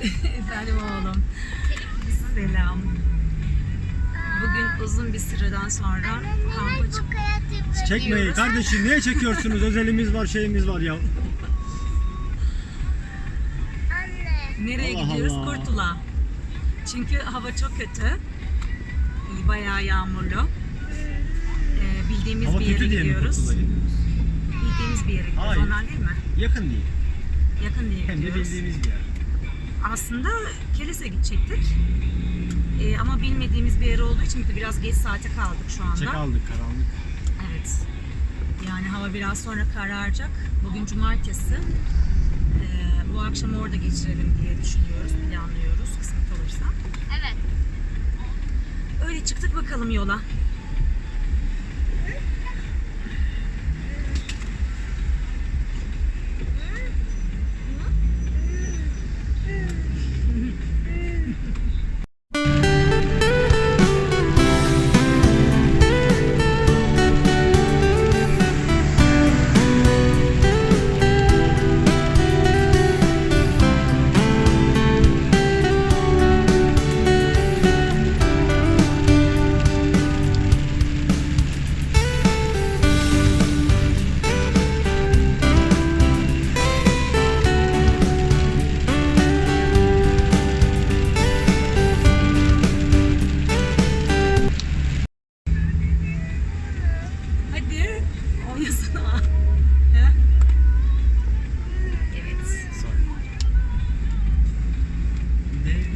Efendim oğlum. Selam. Bugün uzun bir süreden sonra kampa çık Çekmeyin kardeşim niye çekiyorsunuz? Özelimiz var şeyimiz var ya. Nereye Allah gidiyoruz? Allah. Kurtula. Çünkü hava çok kötü. Bayağı yağmurlu. Ee, bildiğimiz hava bir yere gidiyoruz. Bildiğimiz bir yere gidiyoruz. Hayır. Onlar değil mi? Yakın değil. Yakın diye Hem de bildiğimiz bir yer. Aslında Kilis'e gidecektik. Ee, ama bilmediğimiz bir yer olduğu için de biraz geç saate kaldık şu anda. Çek aldık karanlık. Evet. Yani hava biraz sonra kararacak. Bugün cumartesi. Ee, bu akşam orada geçirelim diye düşünüyoruz, planlıyoruz kısmet olursa. Evet. Öyle çıktık bakalım yola. Oynasana. He? Evet.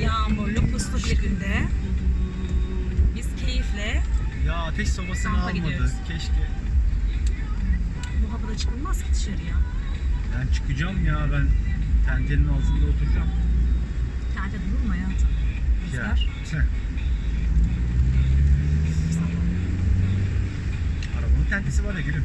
Yağmurlu, puslu bir günde biz keyifle Ya ateş sobasını Kampa almadı. gidiyoruz. Keşke. bu havada çıkılmaz ki dışarıya. Ben çıkacağım ya ben tentenin altında oturacağım. Tente durur mu hayatım? Ya. Rüzgar. Arabanın tentesi var ya gülüm.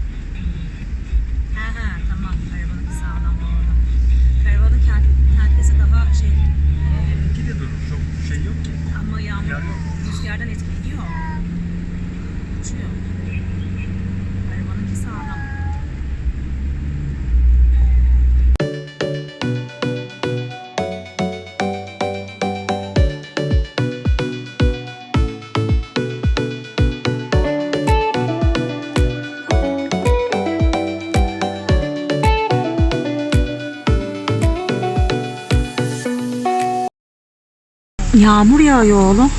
Yağmur yağıyor oğlum.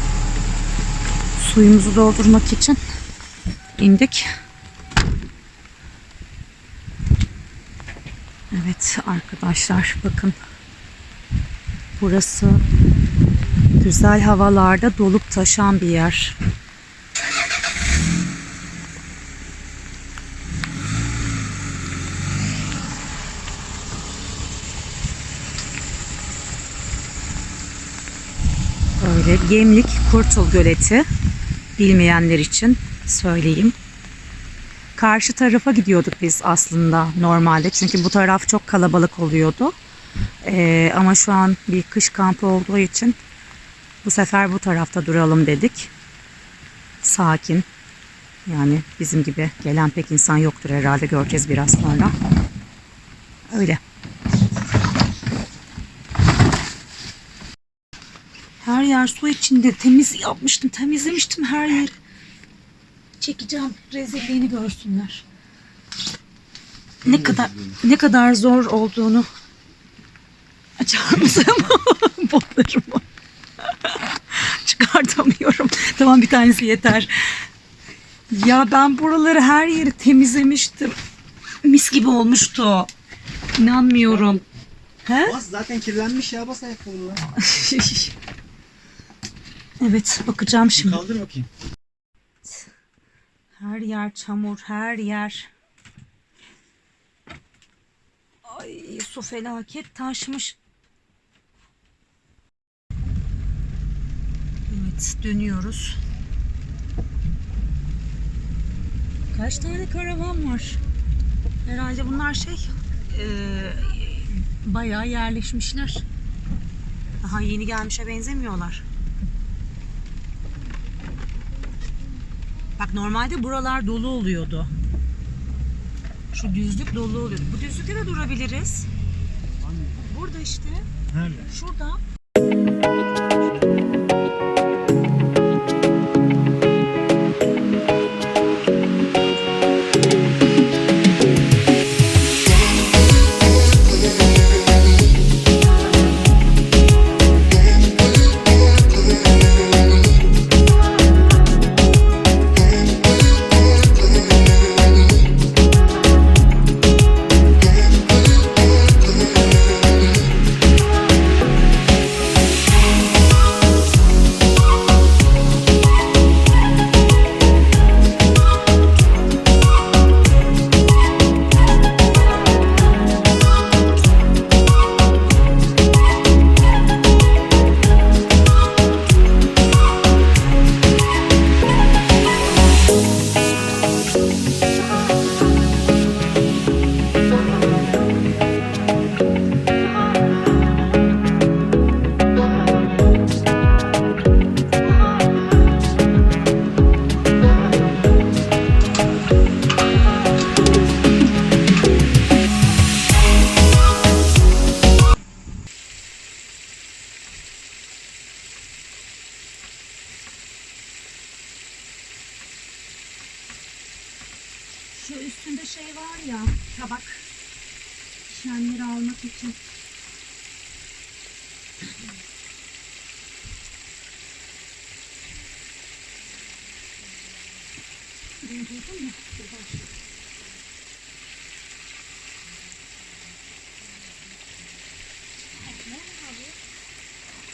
Suyumuzu doldurmak için indik. Evet arkadaşlar bakın. Burası güzel havalarda dolup taşan bir yer. Böyle Gemlik Kurtul Göleti bilmeyenler için söyleyeyim. Karşı tarafa gidiyorduk biz aslında normalde çünkü bu taraf çok kalabalık oluyordu. Ee, ama şu an bir kış kampı olduğu için bu sefer bu tarafta duralım dedik. Sakin. Yani bizim gibi gelen pek insan yoktur herhalde göreceğiz biraz sonra. Öyle. Her yer su içinde. Temiz yapmıştım. Temizlemiştim her yeri. Çekeceğim. Rezilliğini görsünler. Ne kadar ne kadar zor olduğunu açar mısın? Botlarımı. Çıkartamıyorum. Tamam bir tanesi yeter. Ya ben buraları her yeri temizlemiştim. Mis gibi olmuştu. İnanmıyorum. He? Bas zaten kirlenmiş ya bas ayakkabıları. evet bakacağım şimdi. Kaldır bakayım. Her yer çamur, her yer. Ay su felaket taşmış. Evet dönüyoruz. Kaç tane karavan var? Herhalde bunlar şey e, bayağı yerleşmişler. Daha yeni gelmişe benzemiyorlar. Bak normalde buralar dolu oluyordu. Şu düzlük dolu oluyordu. Bu düzlükte de durabiliriz. Burada işte. Nerede? Şurada.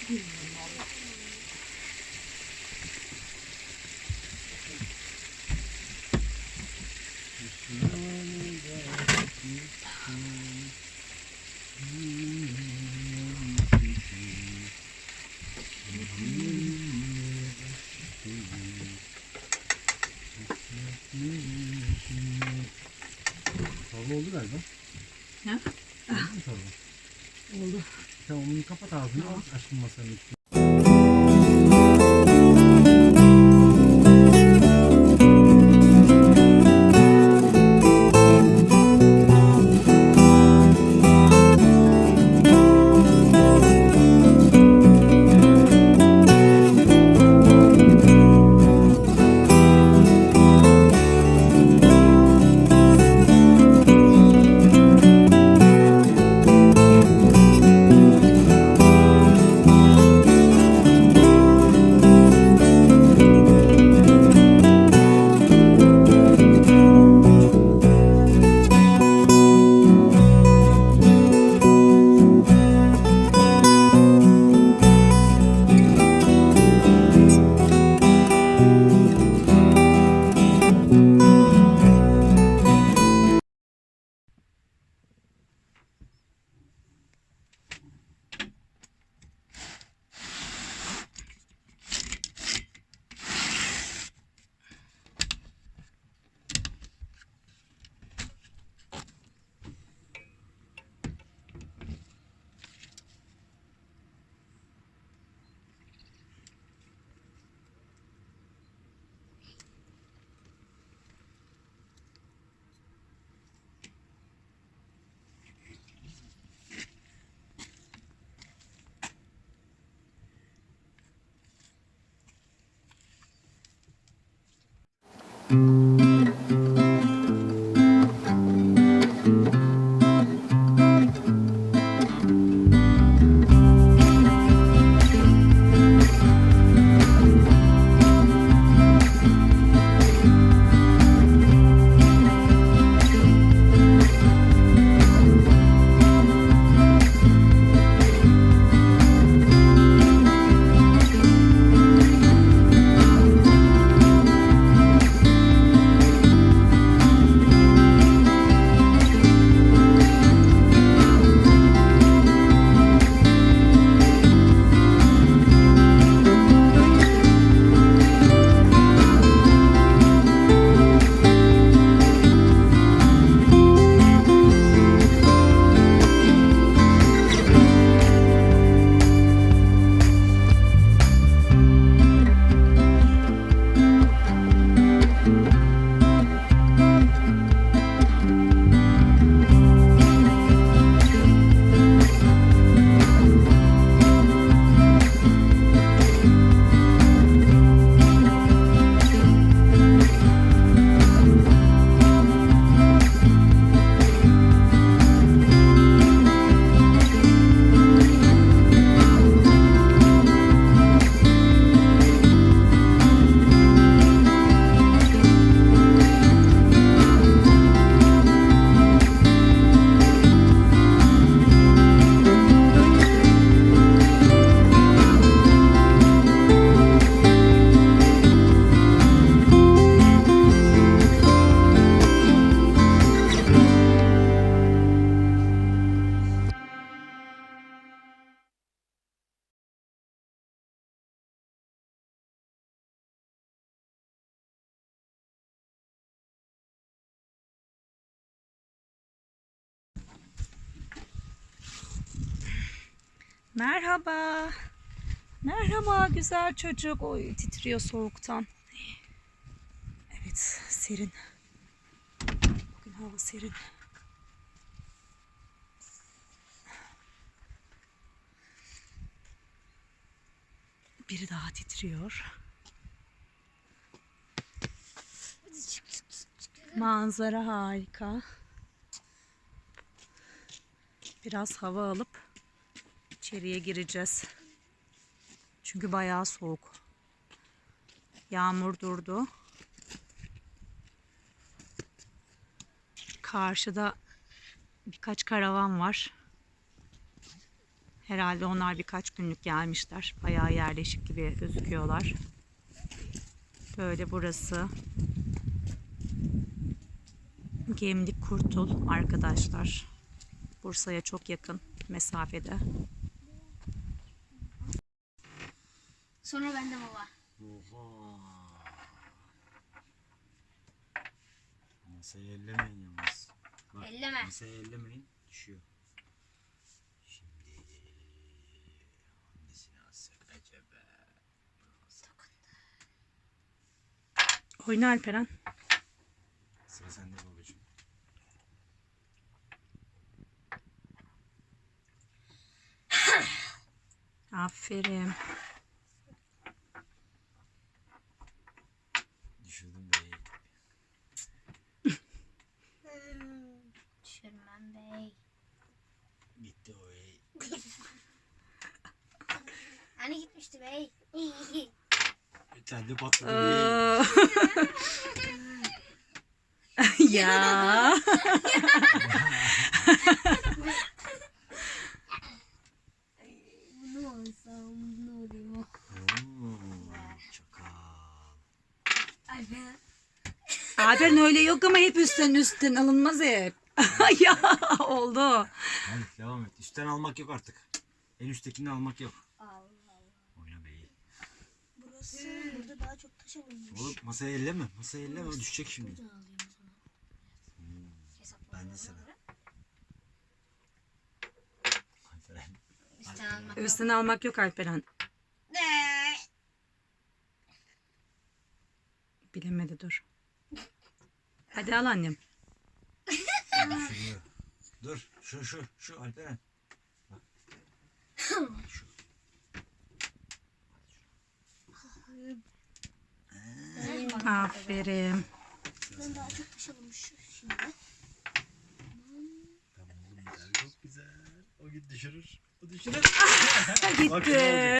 Buraya Fazla oldu galiba. Ha? Oldu mu fazla? Oldu. Tamam onu kapat ağzını al aşkım masanın üstüne. Mm-hmm. Merhaba. Merhaba güzel çocuk. Oy titriyor soğuktan. Evet serin. Bugün hava serin. Biri daha titriyor. Manzara harika. Biraz hava alıp içeriye gireceğiz. Çünkü bayağı soğuk. Yağmur durdu. Karşıda birkaç karavan var. Herhalde onlar birkaç günlük gelmişler. Bayağı yerleşik gibi gözüküyorlar. Böyle burası. Gemlik Kurtul arkadaşlar. Bursa'ya çok yakın mesafede. Sonra bende baba. Oha. Masayı ellemeyin yalnız. Bak, Elleme. Masayı ellemeyin. Düşüyor. Şimdi hangisini alsak acaba? Oyna Alperen. Sıra sende babacığım. Aferin. Düşürmem bey. Gitti o bey. Hani gitmişti bey. Tane de patladı ya. bunu olsam bunu olayım. Oo, çakal. Alperen öyle yok ama hep üstten üstten alınmaz hep. ya oldu. Hadi devam et. Üstten almak yok artık. En üsttekini almak yok. Allah Allah. Oyna beyi. Burası burada daha çok taş alınmış. Oğlum masayı elleme. Masayı elleme. O düşecek şimdi. Zaman. Ben de sıra. Aferin. Üstten almak. Üstten almak yok Alperen. Ne? Bilemedi dur. Hadi al annem. Düşürüyor. Dur. Şu şu şu Alperen. Bak. Şu. Aferin. Ben daha çok taş alınmış şimdi. Tamam oğlum güzel. Çok güzel. O git düşürür. O düşürür. Gitti. Evet.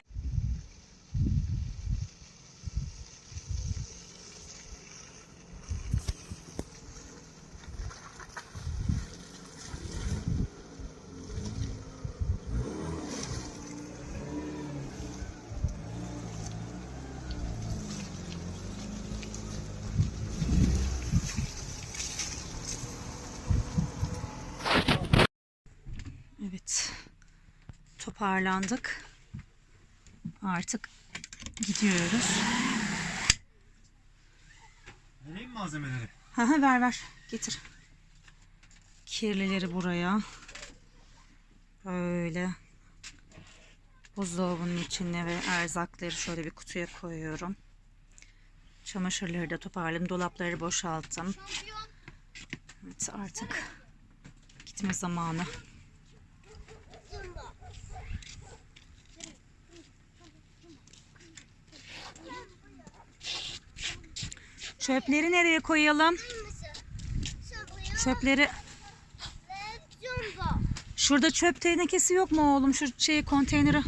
Toparlandık. Artık gidiyoruz. Vereyim malzemeleri. Ha ha ver ver. Getir. Kirlileri buraya. Böyle. Buzdolabının içine ve erzakları şöyle bir kutuya koyuyorum. Çamaşırları da toparladım. Dolapları boşalttım. Evet artık gitme zamanı. Çöpleri nereye koyalım? Çöpleri Şurada çöp tenekesi yok mu oğlum? Şu şey konteyneri.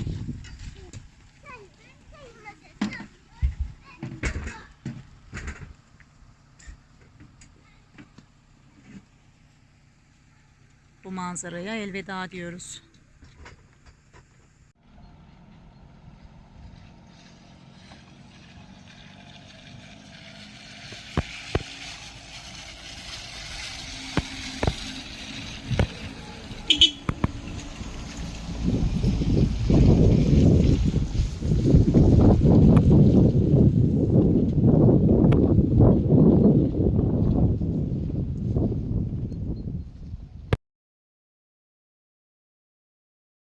Bu manzaraya elveda diyoruz.